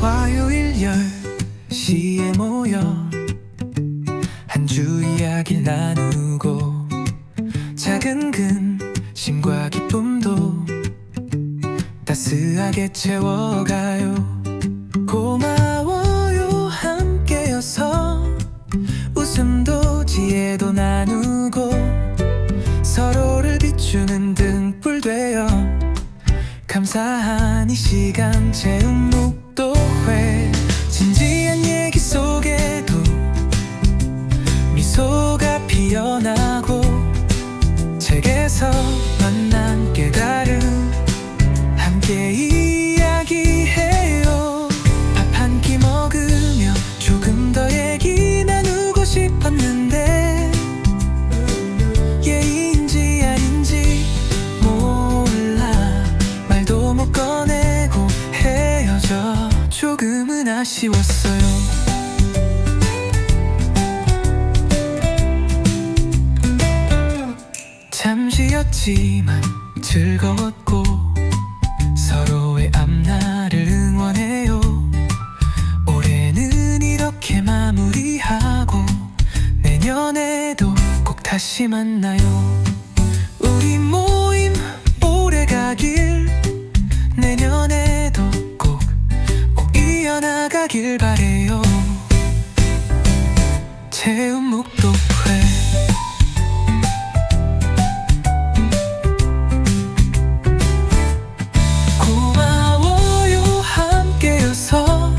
화요일 10시에 모여 한 주 이야기 나누고 작은 근심과 기쁨도 따스하게 채워가요. 고마워 비추는 등불 되어 감사한 이 시간 채운 묵도회. 진지한 얘기 속에도 미소가 피어나고 책에서 아쉬웠어요. 잠시였지만 즐거웠고 서로의 앞날을 응원해요. 올해는 이렇게 마무리하고 내년에도 꼭 다시 만나요 바래요. 채운 묵도회 고마워요 함께여서.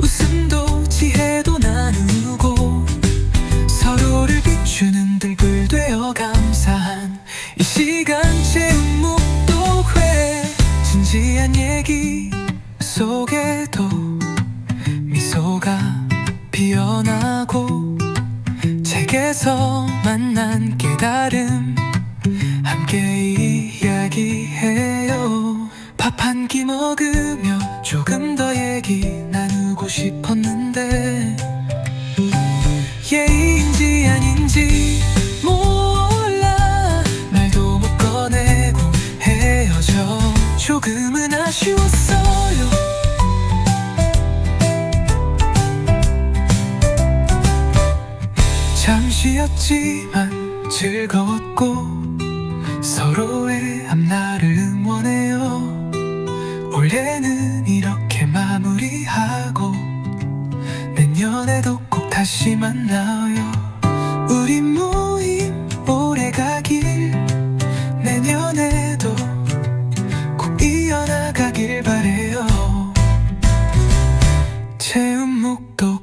웃음도 지혜도 나누고 서로를 비추는 들불 되어 감사한 이 시간 채운 묵도회 진지한 얘기 속에도 피어나고 책에서 만난 깨달음 함께 이야기해요. 밥 한 끼 먹으며 조금 더 얘기 나누고 싶었는데 예인지 아닌지 몰라. 말도 못 꺼내고 헤어져. 조금은 아쉬웠어 잠시였지만 즐거웠고 서로의 앞날을 응원해요. 올해는 이렇게 마무리하고 내년에도 꼭 다시 만나요. 우리 모임 오래 가길 내년에도 꼭 이어나가길 바래요. 채운 묵도